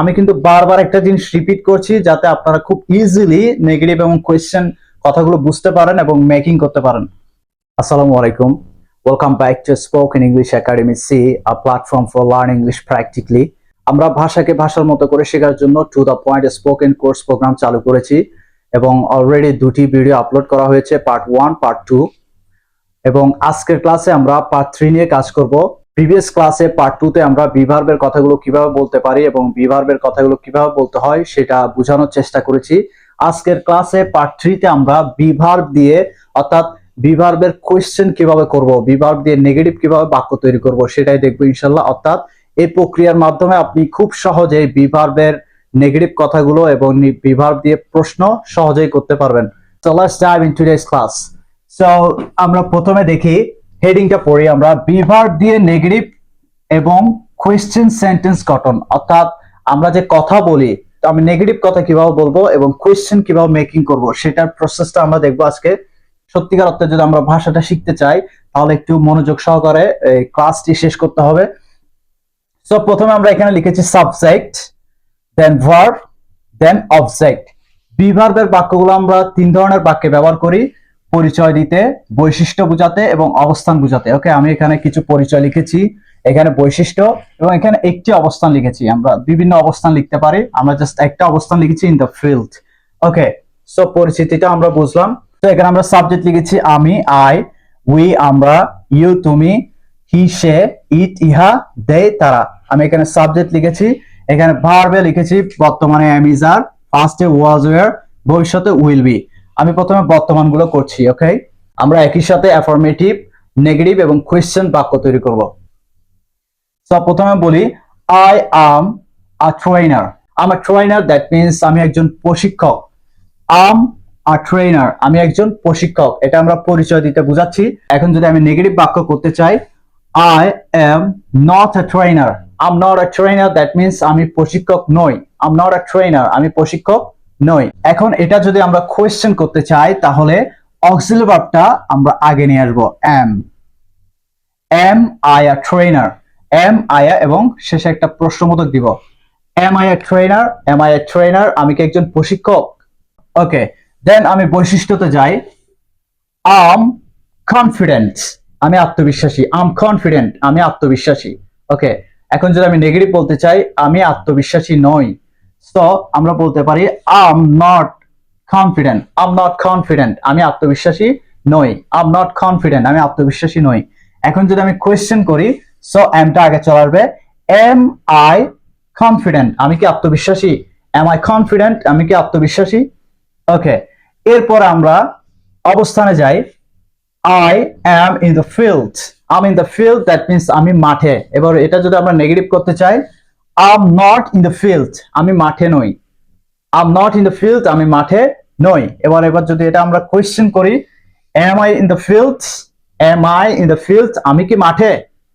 আমি কিন্তু বারবার একটা জিনিস রিপিট করছি যাতে আপনারা খুব ইজিলি নেগেটিভ এবং কোয়েশ্চেন কথাগুলো বুঝতে পারেন এবং মেকিং করতে পারেন। আসসালামু আলাইকুম। Welcome back to spoken English academy see a platform for learn English practically আমরা ভাষাকে ভাষার মতো করে শেখার জন্য to the point spoken course program চালু করেছি এবং অলরেডি দুটি ভিডিও আপলোড করা হয়েছে পার্ট ওয়ান পার্ট টু এবং আজকের ক্লাসে আমরা পার্ট থ্রি নিয়ে কাজ করব। প্রিভিয়াস ক্লাসে পার্ট টু তে আমরা বিভার্বের কথাগুলো কীভাবে বলতে পারি এবং বিভার্বের কথাগুলো কীভাবে বলতে হয় সেটা বোঝানোর চেষ্টা করেছি। আজকের ক্লাসে পার্ট থ্রিতে আমরা বিভার্ব দিয়ে অর্থাৎ বিভার্বের কোয়েশ্চেন কীভাবে করব বিভার্ব দিয়ে নেগেটিভ কীভাবে বাক্য তৈরি করব সেটাই দেখব ইনশাল্লাহ অর্থাৎ এই প্রক্রিয়ার মাধ্যমে আপনি খুব সহজেই বিভার্বের নেগেটিভ কথাগুলো এবং বিভার্ব দিয়ে প্রশ্ন সহজেই করতে পারবেন। So, let's dive into today's class. আমরা প্রথমে দেখি হেডিংটা পড়ি আমরা বিভার্ব দিয়ে নেগেটিভ এবং কোয়েশ্চেন সেন্টেন্স গঠন। অর্থাৎ আমরা যে কথা বলি, তো আমি নেগেটিভ কথা কীভাবে বলব এবং কোয়েশ্চেন কীভাবে মেকিং করব, সেটার প্রসেসটা আমরা দেখব আজকে। সত্যিকার অর্থে যদি আমরা ভাষাটা শিখতে চাই, তাহলে একটু মনোযোগ সহকারে এই ক্লাসটি শেষ করতে হবে। সো প্রথমে আমরা এখানে লিখেছি subject then verb then object বিভার্বের বাক্যগুলো আমরা তিন ধরনের বাক্যে ব্যবহার করি। পরিচয় দিতে, বৈশিষ্ট্য বোঝাতে এবং অবস্থান বোঝাতে। ওকে, আমি এখানে কিছু পরিচয় লিখেছি। এখানে বৈশিষ্ট্য এবং এখানে একটি অবস্থান লিখেছি। আমরা বিভিন্ন অবস্থান লিখতে পারি। আমরা জাস্ট একটা অবস্থান লিখেছি in the field okay so পরিচিতিটা আমরা বুঝলাম। তো এখানে আমরা সাবজেক্ট লিখেছি, আমি আই উই আমরা ইউ তুমি হি সে ইট ইহা দে তারা। আমি এখানে সাবজেক্ট লিখেছি। এখানে ভার্বে লিখেছি, বর্তমানে আর ফার্স্টে ওয়াজ ওয়ার ভবিষ্যতে উইল বি আমি প্রথমে বর্তমানগুলো করছি ওকে আমরা একই সাথে অ্যাফরমেটিভ নেগেটিভ এবং কোয়েশ্চেন বাক্য তৈরি করব। সো প্রথমে বলি I am a trainer I'm a trainer that means আমি একজন প্রশিক্ষক। আম আ ট্রেনার আমি একজন প্রশিক্ষক। এটা আমরা পরিচয় দিতে বুঝাচ্ছি। এখন যদি আমি নেগেটিভ বাক্য করতে চাই I am not a trainer I'm not a trainer that means আমি প্রশিক্ষক নই। আম নট আ ট্রেনার আমি প্রশিক্ষক নই এখন এটা যদি আমরা কোয়েশ্চেন করতে চাই, তাহলে অক্সিলারি ভার্বটা আমরা আগে নিয়ে আসব। Am am I a trainer am I a এবং শেষে একটা প্রশ্নবোধক দিব। Am I a trainer am I a trainer আমি কি একজন প্রশিক্ষক? ওকে দেন আমি বৈশিষ্ট্যতে যাই। আম কনফিডেন্ট আমি আত্মবিশ্বাসী। আম কনফিডেন্ট আমি আত্মবিশ্বাসী। ওকে এখন যদি আমি নেগেটিভ বলতে চাই, আমি আত্মবিশ্বাসী নই। তো আমরা বলতে পারি I'm not confident I'm not confident আমি আত্মবিশ্বাসী নই। আম নট কনফিডেন্ট আমি আত্মবিশ্বাসী নই। এখন যদি আমি কোয়েশ্চেন করি সো এমটা আগে চলে আসবে। এম আই কনফিডেন্ট আমি কি আত্মবিশ্বাসী? এম আই কনফিডেন্ট আমি কি আত্মবিশ্বাসী? ওকে এরপর আমরা অবস্থানে যাই। I am in the field I'm in the field that means আমি মাঠে। এবার এটা যদি আমরা নেগেটিভ করতে চাই I'm not in the field আমি মাঠে নই। I'm not in the field আমি মাঠে নই। এবার এবার যদি এটা আমরা কোয়েশ্চেন করি am I in the field am I in the field আমি কি মাঠে?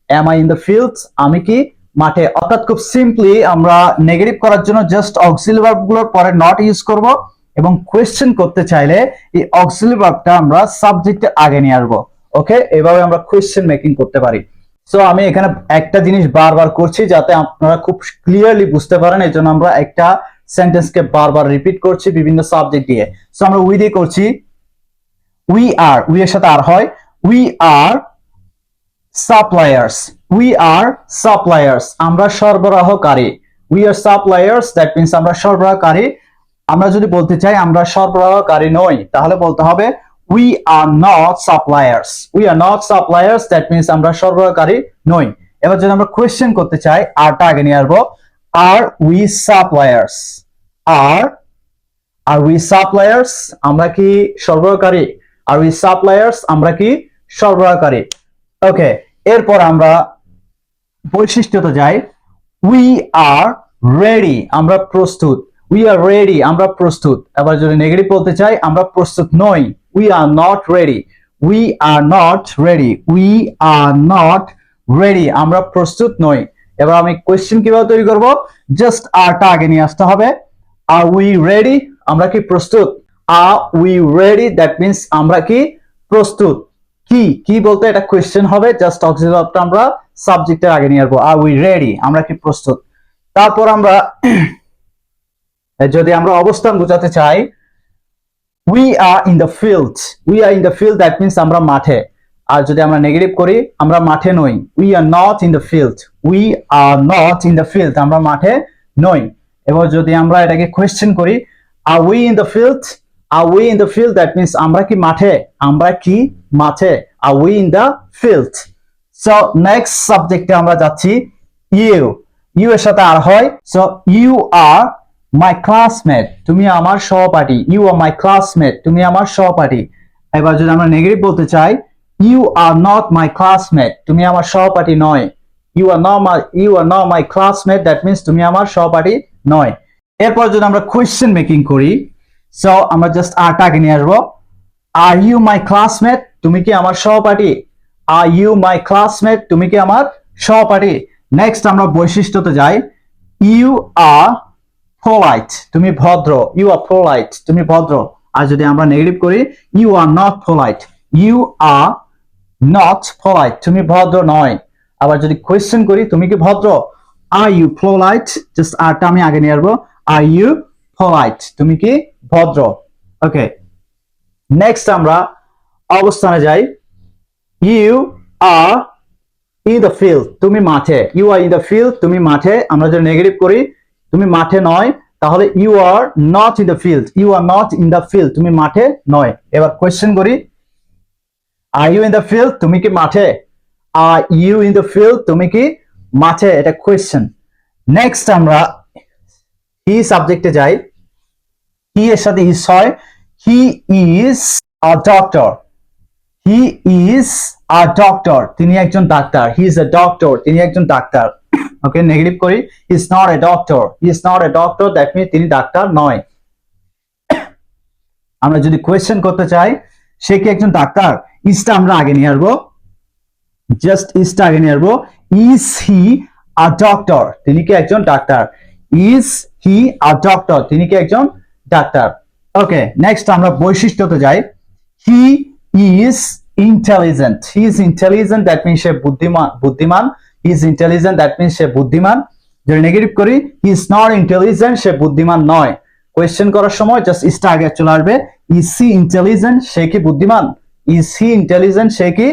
Am I in the field আমি কি মাঠে? অর্থাৎ খুব সিম্পলি আমরা নেগেটিভ করার জন্য জাস্ট অক্সিলগুলোর পরে নট ইউজ করব এবং কোয়েশ্চেন করতে চাইলে এই অক্সিলি ভার্বটা আমরা সাবজেক্টের আগে নিয়ে আসব। ওকে এভাবে আমরা কোয়েশ্চেন মেকিং করতে পারি। সো আমি এখানে একটা জিনিস বারবার করছি যাতে আপনারা খুব ক্লিয়ারলি বুঝতে পারেন, এই জন্য আমরা একটা সেন্টেন্সকে বারবার রিপিট করছি বিভিন্ন সাবজেক্ট দিয়ে। সো আমরা উই দিয়ে করছি উই আর উই এর সাথে আর হয় we are suppliers we are suppliers আমরা সরবরাহকারী। We are suppliers that means আমরা সরবরাহকারী। আমরা যদি বলতে চাই, আমরা সরবরাহকারী নই, তাহলে বলতে হবে we are not suppliers we are not suppliers that means আমরা সরবরাহকারী নই। এবার যদি আমরা কোয়েশ্চেন করতে চাই আরটা আগে নিয়ে আসব। আর উই সাপ্লায়ার্স আর আর উই সাপ্লায়ার্স আমরা কি সরবরাহকারী? আর উই সাপ্লায়ার্স আমরা কি সরবরাহকারী? ওকে এরপর আমরা বৈশিষ্ট্যতে যাই। উই আর রেডি আমরা প্রস্তুত। উই আর রেডি আমরা প্রস্তুত। এবার যদি নেগেটিভ বলতে চাই, আমরা প্রস্তুত নই। We are not ready we are not ready we are not ready আমরা প্রস্তুত নই। এবার আমি কোয়েশ্চেন কীভাবে তৈরি করব? জাস্ট আরটা আগে নিয়ে আসতে হবে। আর উই রেডি আমরা কি প্রস্তুত? Are we ready that means আমরা কি প্রস্তুত? কি? কি বলতে এটা কোয়েশ্চেন হবে? জাস্ট অক্সিলারিটা আমরা সাবজেক্টের আগে নিয়ে আসব। আর উই রেডি আমরা কি প্রস্তুত? তারপর আমরা যদি আমরা অবস্থান বোঝাতে চাই we are in the field we are in the field that means আমরা মাঠে। আর যদি আমরা নেগেটিভ করি, আমরা মাঠে নই। We are not in the field we are not in the field আমরা মাঠে নই। এবার যদি আমরা এটাকে কোয়েশ্চেন করি are we in the field are we in the field that means আমরা কি মাঠে? আমরা কি মাঠে? Are we in the field so next সাবজেক্টে আমরা যাচ্ছি ইউ ইউ এর সাথে আর হয় so you are my classmate তুমি আমার সহপাঠী। ইউ আর মাই ক্লাসমেট তুমি আমার সহপাঠী। এবার যদি আমরা নেগেটিভ বলতে চাই you are not my classmate তুমি আমার সহপাঠী নয়। You are not my you are not my classmate that means তুমি আমার সহপাঠী নয়। এরপর যদি আমরা কোয়েশ্চেন মেকিং করি সো আমরা জাস্ট আরটা আগে নিয়ে আসব। আর ইউ মাই ক্লাসমেট তুমি কি আমার সহপাঠী? আর ইউ মাই ক্লাসমেট তুমি কি আমার সহপাঠী? নেক্সট আমরা বৈশিষ্ট্যতে যাই। ইউ আর পোলাইট তুমি ভদ্র ইউ আর পোলাইট তুমি ভদ্র। আর যদি আমরা নেগেটিভ করি you are not polite you are not polite তুমি ভদ্র নয়। আবার যদি কোয়েশ্চেন করি, তুমি কি ভদ্র? আর ইউ পোলাইট জাস্ট আরটা আমি আগে নিয়ে আসব। আর ইউ পোলাইট তুমি কি ভদ্র? ওকে নেক্সট আমরা অবস্থানে যাই। You are in the field তুমি মাঠে। You are in the field তুমি মাঠে। আমরা যদি নেগেটিভ করি তুমি মাঠে নয়, তাহলে you are not in the field you are not in the field তুমি মাঠে নয়। এবার কোয়েশ্চেন করি are you in the field তুমি কি মাঠে? Are you in the field তুমি কি মাঠে? এটা কোয়েশ্চেন নেক্সট আমরা হি সাবজেক্টে যাই। হি এর সাথে ইস হয় he is a doctor he is a doctor তিনি একজন ডাক্তার। হি ইজ এ ডক্টর তিনি একজন ডাক্তার। ওকে নেগেটিভ করি is not a doctor is not a doctor that mean তিনি ডাক্তার নয়। আমরা যদি কোয়েশ্চেন করতে চাই, সে কি একজন ডাক্তার? ইজটা আমরা আগে নিয়ে আসব। জাস্ট ইজটা আগে নিয়ে আসব। ইজ হি আ ডক্টর তিনি কি একজন ডাক্তার? ইজ হি আ ডক্টর তিনি কি একজন ডাক্তার? ওকে নেক্সট আমরা বৈশিষ্ট্যতে যাই। He is intelligent he is intelligent that mean সে বুদ্ধিমান বুদ্ধিমান। ইজ ইন্টেলিজেন্ট দ্যাট মিন সে বুদ্ধিমান। যদি নেগেটিভ করি হি ইজ নট ইন্টেলিজেন্ট সে বুদ্ধিমান নয়। কোয়েশ্চেন করার সময় জাস্ট ইসটা আগে চলে আসবে। ইজ সি ইন্টেলিজেন্ট সে কি বুদ্ধিমান? ইজ হি ইন্টেলিজেন্ট সে কি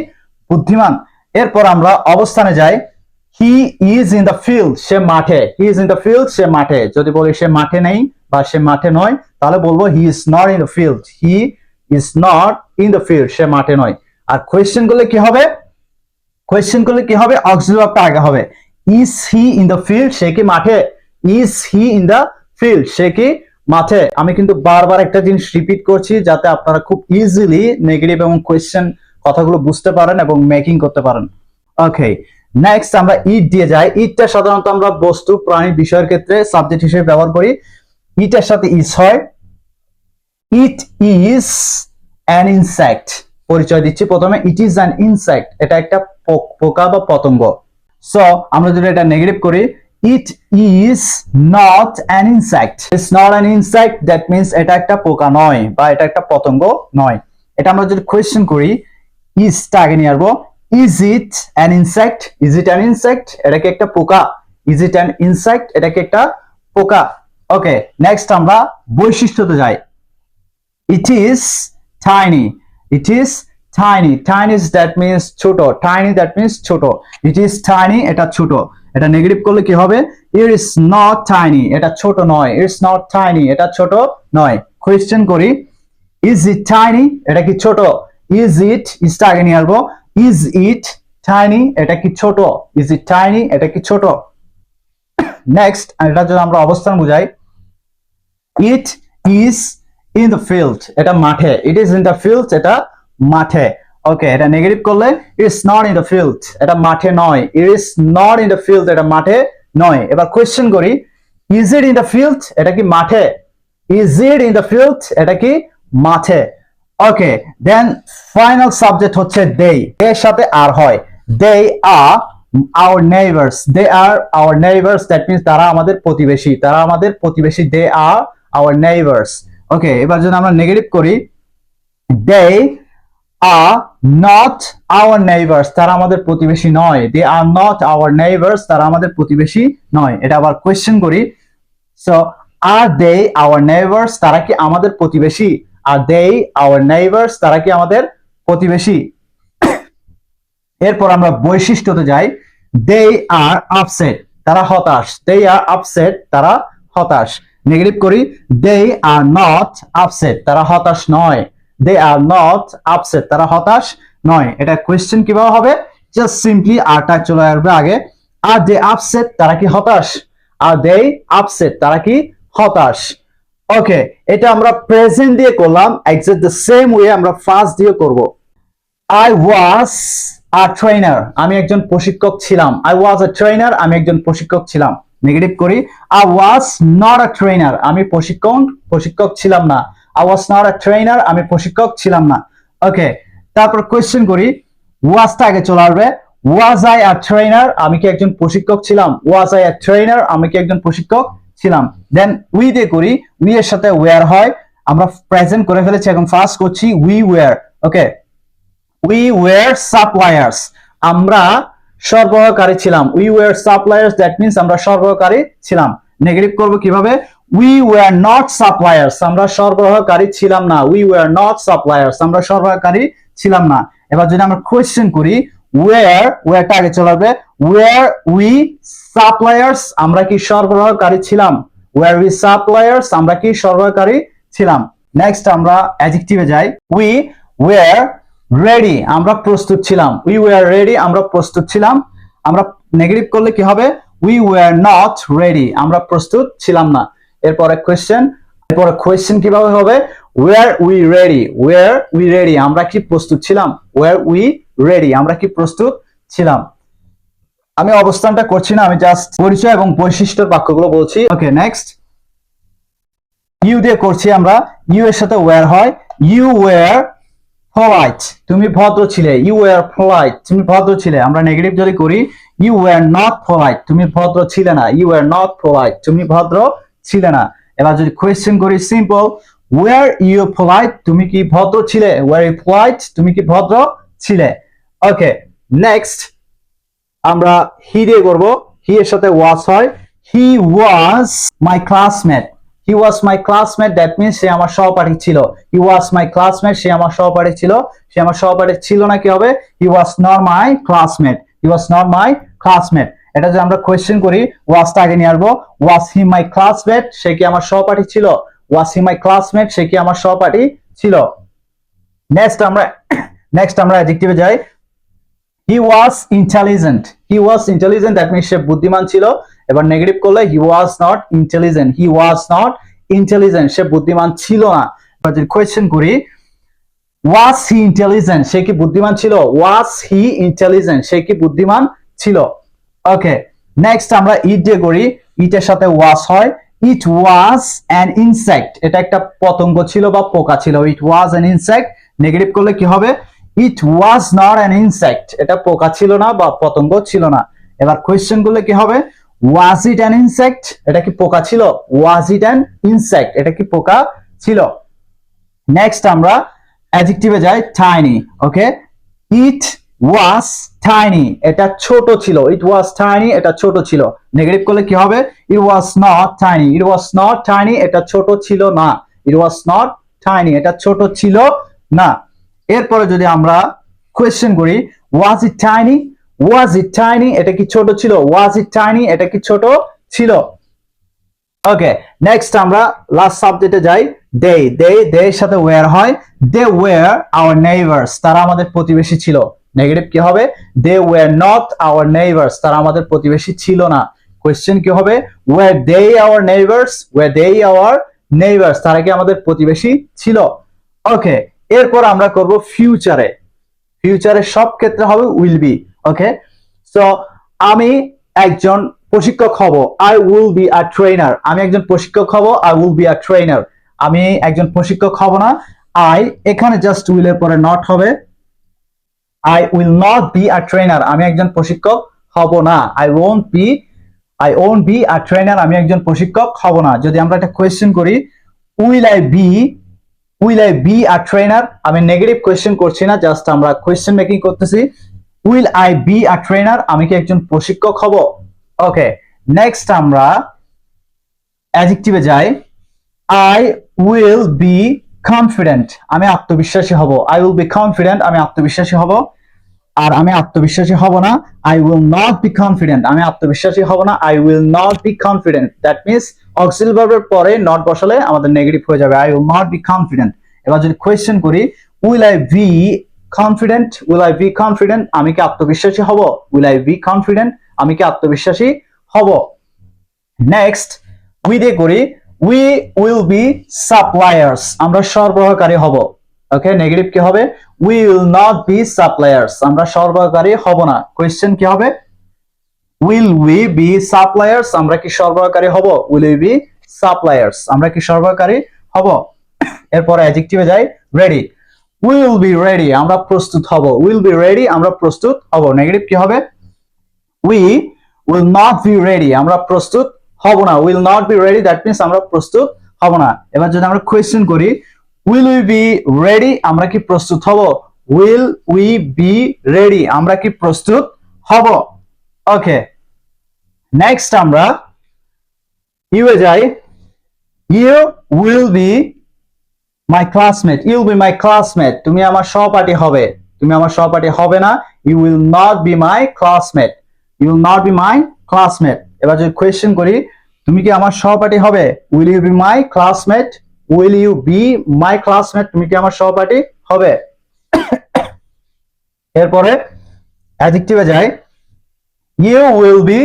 বুদ্ধিমান? এরপর আমরা অবস্থানে যাই। He is in the field সে মাঠে। He is in the field সে মাঠে। যদি বলি সে মাঠে নেই বা সে মাঠে নয়, তাহলে বলব he is not in the field he is not in the field সে মাঠে নয়। আর কোয়েশ্চেন করলে কি হবে? কোয়েশ্চেন করলে কি হবে? অক্সিলারটা আগে হবে। Is he in the field সে কি মাঠে? Is he in the field সে কি মাঠে? আমি কিন্তু বারবার একটা জিনিস রিপিট করছি যাতে আপনারা খুব ইজিলি নেগেটিভ এবং কোয়েশ্চেন কথাগুলো বুঝতে পারেন এবং মেকিং করতে পারেন। ওকে নেক্সট আমরা ইট দিয়ে যাই। ইটটা সাধারণত আমরা বস্তু, প্রাণী বিষয়ের ক্ষেত্রে সাবজেক্ট হিসেবে ব্যবহার করি। ইটের সাথে ইস হয়। ইট ইজ অ্যান ইনসেক্ট পরিচয় দিচ্ছি। প্রথমে ইট ইজ অ্যান ইনসেক্ট এটা একটা পোকা বা পতঙ্গ। সো আমরা যদি এটা নেগেটিভ করি it is not an insect it's not an insect that means এটা একটা পোকা নয় বা এটা একটা পতঙ্গ নয়। এটা আমরা যদি কোয়েশ্চেন করি ইজটা আগে নিয়ে আসব। Is it an insect is it an insect এটা কি একটা পোকা? ইজ ইট অ্যান ইনসেক্ট এটা কি একটা পোকা? ওকে নেক্সট আমরা বৈশিষ্ট্যতে যাই। It is tiny. It is tiny tiny is that means ছোট tiny that means ছোট it is tiny এটা ছোট এটা নেগেটিভ করলে কি হবে it is not tiny এটা ছোট নয় it's not tiny এটা ছোট নয় কোয়েশ্চেন করি is it tiny এটা কি ছোট is it ইসটা আগে নিয়ে আসব is it tiny এটা কি ছোট is it tiny এটা কি ছোট নেক্সট এটা যদি আমরা অবস্থান বুঝাই it is in the field এটা মাঠে। It is in the field এটা মাঠে। ওকে এটা নেগেটিভ করলে it's not in the field এটা মাঠে নয়। It is not in the field এটা মাঠে নয়। এবার কোয়েশ্চেন করি is it in the field এটা কি মাঠে? Is it in the field এটা কি মাঠে? ওকে দেন ফাইনাল সাবজেক্ট হচ্ছে দে এর সাথে আর হয়। They R our neighbors they are our neighbors, that means তারা আমাদের প্রতিবেশী। তারা আমাদের প্রতিবেশী। They are our neighbors ওকে এবার যদি আমরা নেগেটিভ করি, they are not our neighbors, তারা আমাদের প্রতিবেশী নয়। They are not our neighbors, তারা আমাদের প্রতিবেশী নয়। এটা আবার কোয়েশ্চেন করি। So are they our neighbors, তারা কি আমাদের প্রতিবেশী? আর দে our neighbors, তারা কি আমাদের প্রতিবেশী? এরপর আমরা বৈশিষ্ট্যতে যাই। দে আর আপসেট তারা হতাশ। দে আর আপসেট তারা হতাশ। নেগেটিভ করি দে আর নট আপসেট তারা হতাশ নয়। দে আর নট আপসেট তারা হতাশ নয়। এটা কোয়েশ্চেন কীভাবে হবে? জাস্ট সিম্পলি আরটা চলে আসবে আগে। আর দে আপসেট তারা কি হতাশ? আর দে আপসেট তারা কি হতাশ? ওকে এটা আমরা প্রেজেন্ট দিয়ে করলাম এক্সাক্ট দ্য সেম ওয়ে আমরা ফার্স্ট দিয়ে করব। আই ওয়াজ আ ট্রেনার আমি একজন প্রশিক্ষক ছিলাম। আই ওয়াজ আ ট্রেনার আমি একজন প্রশিক্ষক ছিলাম। নেগেটিভ করি। I was not a trainer আমি প্রশিক্ষণ প্রশিক্ষক ছিলাম না। I was not a trainer আমি প্রশিক্ষক ছিলাম না। ওকে তারপর কোয়েশ্চেন করি। ওয়াজটা আগে চলে আসবে। ওয়াজ আই আ ট্রেনার আমি কি একজন প্রশিক্ষক ছিলাম? ওয়াজ আই আ ট্রেনার আমি কি একজন প্রশিক্ষক ছিলাম? দেন উই দিয়ে করি। উই এর সাথে ওয়ার হয়। আমরা প্রেজেন্ট করে ফেলেছি। এখন ফার্স্ট করছি we were okay we were suppliers আমরা সরবরাহকারী ছিলাম। We were suppliers that means আমরা সরবরাহকারী ছিলাম। নেগেটিভ করব কীভাবে? উই ওয়ার নট সাপ্লায়ার্স আমরা সরবরাহকারী ছিলাম না। উই ওয়ার নট সাপ্লায়ার্স আমরা সরবরাহকারী ছিলাম না। এবার যদি আমরা কোয়েশ্চেন করি ওয়ার ওয়ারটা আগে চলে আসবে? ওয়ার উই সাপ্লায়ার্স আমরা কি সরবরাহকারী ছিলাম? ওয়ার উই সাপ্লায়ার্স আমরা কি সরবরাহকারী ছিলাম? নেক্সট আমরা অ্যাডজেক্টিভে যাই। উই ওয়ার রেডি আমরা প্রস্তুত ছিলাম। উই ওয়ার রেডি আমরা প্রস্তুত ছিলাম। আমরা নেগেটিভ করলে কি হবে? উই ওয়ার নট রেডি আমরা প্রস্তুত ছিলাম না। এরপরে কোয়েশ্চেন এরপরে কোয়েশ্চেন কীভাবে হবে? Were we ready were we ready আমরা কি প্রস্তুত ছিলাম? ওয়ার উই রেডি আমরা কি প্রস্তুত ছিলাম? আমি অবস্থানটা করছি না, আমি জাস্ট পরিচয় এবং বৈশিষ্ট্যের বাক্যগুলো বলছি। ওকে নেক্সট ইউ দিয়ে করছি আমরা। ইউ এর সাথে ওয়ার হয়। ইউ ওয়ার polite তুমি ভদ্র ছিলে। ইউ ওয়ার polite তুমি ভদ্র ছিলে। আমরা নেগেটিভ যদি করি ইউ ওয়ার নট polite. তুমি ভদ্র ছিলে না। You were not polite. তুমি ভদ্র ছিলে না। এবার যদি কোয়েশ্চেন করি সিম্পল ওয়ার ইউ polite? তুমি কি ভদ্র ছিলে? Were you polite? তুমি কি ভদ্র ছিলে? ওকে নেক্সট আমরা হি দিয়ে করব। হি এর সাথে ওয়াজ হয়। He was my classmate he was my classmate that means সে আমার সহপাঠী ছিল। হি ওয়াজ মাই ক্লাসমেট সে আমার সহপাঠী ছিল। সে আমার সহপাঠী ছিল না কি হবে? He was not my classmate he was not my classmate এটা যদি আমরা কোয়েশ্চেন করি ওয়াজটা আগে নিয়ে আসব। ওয়াজ হি মাই ক্লাসমেট সে কি আমার সহপাঠী ছিল? ওয়াজ হি মাই ক্লাসমেট সে কি আমার সহপাঠী ছিল? নেক্সট আমরা নেক্সট আমরা অ্যাডজেক্টিভে যাই। He was intelligent he was intelligent that means সে বুদ্ধিমান ছিল। এবার নেগেটিভ করলে he was not intelligent he was not intelligent সে বুদ্ধিমান ছিল না। এবার যদি কোয়েশ্চেন করি ওয়াজ হি ইন্টেলিজেন্ট সে কি বুদ্ধিমান ছিল? ওয়াজ হি ইন্টেলিজেন্ট সে কি বুদ্ধিমান ছিল? ওকে নেক্সট আমরা ইট দিয়ে করি ইটের সাথে ওয়াজ হয়। ইট ওয়াজ অ্যান ইনসেক্ট এটা একটা পতঙ্গ ছিল বা পোকা ছিল। It was an insect negative করলে কি হবে? It was not an insect এটা পোকা ছিল না বা পতঙ্গ ছিল না। এবার কোয়েশ্চেন করলে কি হবে? ওয়াজ ইট অ্যান ইনসেক্ট এটা কি পোকা ছিল? ওয়াজ ইট অ্যান ইনসেক্ট এটা কি পোকা ছিল? নেক্সট আমরা অ্যাডজেক্টিভে যাই টাইনি ওকে ইট ওয়াজ টাইনি এটা ছোট ছিল। ইট ওয়াজ টাইনি এটা ছোট ছিল। নেগেটিভ করলে কি হবে? It was not tiny it was not tiny এটা ছোট ছিল না। ইট ওয়াজ নট টাইনি এটা ছোট ছিল না। এরপরে যদি আমরা কোয়েশ্চেন করি ওয়াজ ইট টাইনি ওয়াজ ইট টাইনি এটা কি ছোট ছিল? ওয়াজ ইট টাইনি এটা কি ছোট ছিল? ওকে নেক্সট আমরা লাস্ট সাবজেক্টে যাই। দে দে দে এর সাথে ওয়ার হয়। দে ওয়ার আওয়ার নেইবার্স তারা আমাদের প্রতিবেশী ছিল। নেগেটিভ কি হবে? They were not our neighbours তারা আমাদের প্রতিবেশী ছিল না। কোয়েশ্চেন কি হবে? Were they our neighbours were they our neighbours তারা কি আমাদের প্রতিবেশী ছিল? ওকে এরপর আমরা করব ফিউচারে ফিউচারে সব ক্ষেত্রে হবে উইল বি ওকে সো আমি একজন প্রশিক্ষক হব। I will be a trainer আমি একজন প্রশিক্ষক হব I will be a trainer আমি একজন প্রশিক্ষক হব না। আই এখানে জাস্ট উইলের পরে নট হবে। I will not be a trainer আমি একজন প্রশিক্ষক হব না। I won't be I won't be a trainer আমি একজন প্রশিক্ষক হব না। যদি আমরা একটা কোয়েশ্চেন করি will I be will I be a trainer আমি নেগেটিভ কোয়েশ্চেন করছি না জাস্ট আমরা কোয়েশ্চেন মেকিং করতেছি। Will I be a trainer আমি কি একজন প্রশিক্ষক হব? ওকে নেক্সট আমরা অ্যাডজেক্টিভে যাই। আই উইল বি কনফিডেন্ট আমি আত্মবিশ্বাসী হব। আই উইল বি কনফিডেন্ট আমি আত্মবিশ্বাসী হব। আর আমি আত্মবিশ্বাসী হব না I will not be confident আমি আত্মবিশ্বাসী হব না I will not be confident that means auxiliary ভার্বের পরে নট বসালে আমাদের নেগেটিভ হয়ে যাবে। I will not be confident এবার যদি কোয়েশ্চেন করি will I be confident will I be confident আমি কি আত্মবিশ্বাসী হব? উইল আই বি কনফিডেন্ট আমি কি আত্মবিশ্বাসী হব? নেক্সট উই দিয়ে করি উই উইল বি সাপ্লায়ার্স আমরা সরবরাহকারী হব। ওকে নেগেটিভ কি হবে? We will not be suppliers আমরা সরবরাহকারী হব না। কোয়েশ্চেন কি হবে? উইল উই বি সাপ্লায়ার্স আমরা কি সরবরাহকারী হব? উইল উই বি সাপ্লায়ার্স আমরা কি সরবরাহকারী হব? এরপর অ্যাডজেক্টিভে যাই রেডি উইল বি রেডি আমরা প্রস্তুত হব। উইল বি রেডি আমরা প্রস্তুত হব। নেগেটিভ কি হবে? We will not be ready আমরা প্রস্তুত হব না। Will not be ready that means আমরা প্রস্তুত হব না। এবার যদি আমরা কোয়েশ্চেন করি উইল উই বি রেডি আমরা কি প্রস্তুত হব? উইল উই বি রেডি আমরা কি প্রস্তুত হব? ওকে নেক্সট আমরা ইউ এ যাই। You will be my classmate you be my classmate তুমি আমার সহপাঠী হবে। তুমি আমার সহপাঠী হবে না। You will not be my classmate you will not be my classmate এবার যদি কোয়েশ্চেন করি, তুমি কি আমার সহপাঠী হবে? Will you be my classmate will you be my classmate তুমি কি আমার সহপাঠী হবে? এরপরে অ্যাডজেক্টিভে যাই। You will be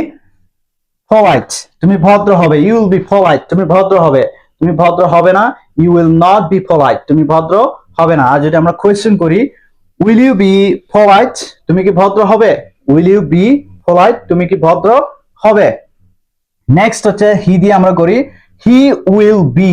polite. তুমি ভদ্র হবে। You will be polite. তুমি ভদ্র হবে। তুমি ভদ্র হবে না। You will not be polite. তুমি ভদ্র হবে না। আর যদি আমরা কোয়েশ্চেন করি উইল ইউ বি polite? তুমি কি ভদ্র হবে? Will you be polite? তুমি কি ভদ্র হবে? নেক্সট হচ্ছে হি দিয়ে আমরা করি he will be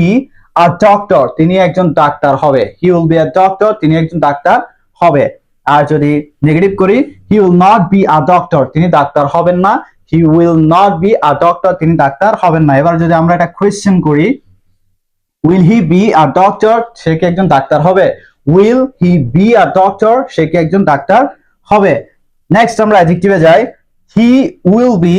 a doctor তিনি একজন ডাক্তার হবে। He will be a doctor তিনি একজন ডাক্তার হবে। আর যদি নেগেটিভ করি he will not be a doctor তিনি ডাক্তার হবেন না। He will not be a doctor তিনি ডাক্তার হবেন না। এবার যদি আমরা একটা কোয়েশ্চেন করি will he be a doctor সে কি একজন ডাক্তার হবে? Will he be a doctor সে কি একজন ডাক্তার হবে? নেক্সট আমরা অ্যাডজেক্টিভে যাই। He will be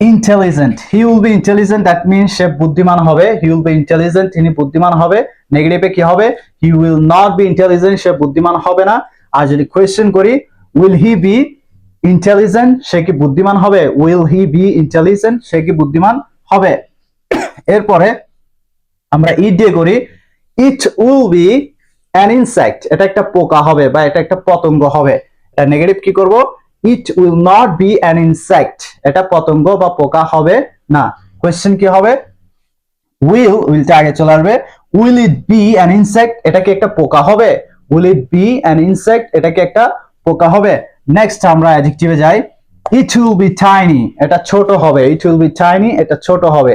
intelligent he will be intelligent that means সে বুদ্ধিমান হবে। হি উইল বি ইন্টেলিজেন্ট তিনি বুদ্ধিমান হবে। নেগেটিভে কি হবে? He will not be intelligent সে বুদ্ধিমান হবে না। আর যদি কোয়েশ্চেন করি উইল হি বি ইন্টেলিজেন্ট সে কি বুদ্ধিমান হবে? উইল হি বি ইন্টেলিজেন্ট সে কি বুদ্ধিমান হবে? এরপরে আমরা ইট দিয়ে করি it will be an insect এটা একটা পোকা হবে বা এটা একটা পতঙ্গ হবে। এটা নেগেটিভ কি করব? It will not be an insect এটা পতঙ্গ বা পোকা হবে না। কোয়েশ্চেন কি হবে? উইল উইলটা আগে চলে আসবে। Will it be an insect এটা কি একটা পোকা হবে? Will it be an insect এটা কি একটা পোকা হবে? নেক্সট আমরা অ্যাডজেক্টিভে যাই। ইট উইল বি টাইনি এটা ছোট হবে। ইট উইল বি টাইনি এটা ছোট হবে।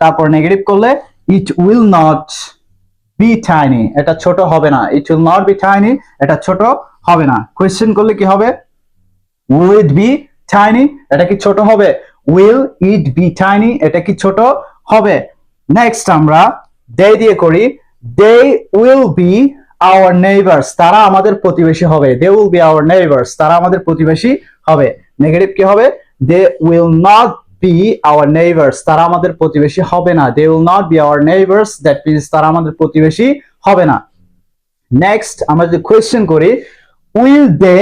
তারপর নেগেটিভ করলে it will not be tiny এটা ছোট হবে না। It will not be tiny এটা ছোট হবে না। কোয়েশ্চেন করলে কি হবে? উইল ইট বি টাইনি এটা কি ছোট হবে? উইল ইট বি টাইনি এটা কি ছোট হবে? নেক্সট আমরা দে দিয়ে করি। They will be our neighbours তারা আমাদের প্রতিবেশী হবে। They will be our neighbours তারা আমাদের প্রতিবেশী হবে। নেগেটিভ কি হবে? They will not be our neighbours তারা আমাদের প্রতিবেশী হবে না। They will not be our neighbours that means তারা আমাদের প্রতিবেশী হবে না। নেক্সট আমরা যদি কোয়েশ্চেন করি will they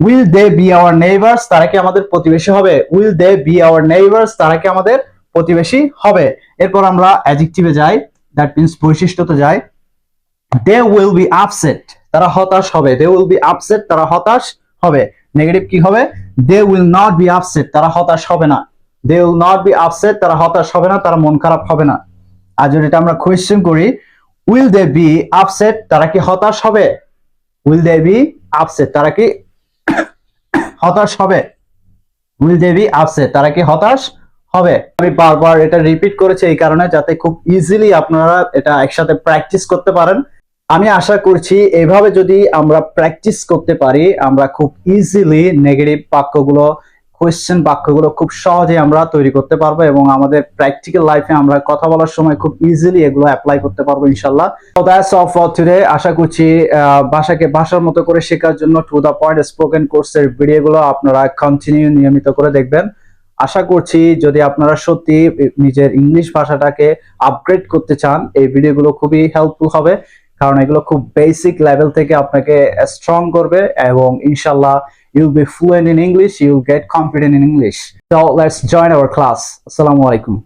will they be our neighbours তারা কি আমাদের প্রতিবেশী হবে? Will they be our neighbours তারা কি আমাদের প্রতিবেশী হবে? এরপর আমরা অ্যাডজেক্টিভে যাই দ্যাট মিনস বৈশিষ্ট্যতে যাই। দে উইল বি আপসেট তারা হতাশ হবে। দে উইল বি আপসেট তারা হতাশ হবে। নেগেটিভ কি হবে? They will not be upset তারা হতাশ হবে না। They will not be upset তারা হতাশ হবে না, তারা মন খারাপ হবে না। আর যদি এটা আমরা কোয়েশ্চেন করি উইল দে বি আপসেট তারা কি হতাশ হবে? উইল দে বি আপসেট তারা কি হতাশ হবে? উইল দে বি আপসেট তারা কি হতাশ হবে? আমি বারবার এটা রিপিট করেছি এই কারণে, যাতে খুব ইজিলি আপনারা এটা একসাথে প্র্যাকটিস করতে পারেন। আমি আশা করছি এভাবে যদি আমরা প্র্যাকটিস করতে পারি, আমরা খুব ইজিলি নেগেটিভ বাক্যগুলো কোয়েশ্চেন বাক্যগুলো খুব সহজে আমরা তৈরি করতে পারব এবং আমাদের প্র্যাকটিক্যাল লাইফে আমরা কথা বলার সময় খুব ইজিলি এগুলো অ্যাপ্লাই করতে পারব ইনশাল্লাহ টুডে আশা করছি ভাষাকে ভাষার মতো করে শেখার জন্য টু দা পয়েন্ট স্পোকেন কোর্সের ভিডিওগুলো আপনারা কন্টিনিউ নিয়মিত করে দেখবেন। আশা করছি যদি আপনারা সত্যি নিজের ইংলিশ ভাষাটাকে আপগ্রেড করতে চান, এই ভিডিওগুলো খুবই হেল্পফুল হবে। কারণ এগুলো খুব বেসিক লেভেল থেকে আপনাকে স্ট্রং করবে এবং ইনশাল্লাহ you be fluent in English you get confident in English join our class আসসালামু আলাইকুম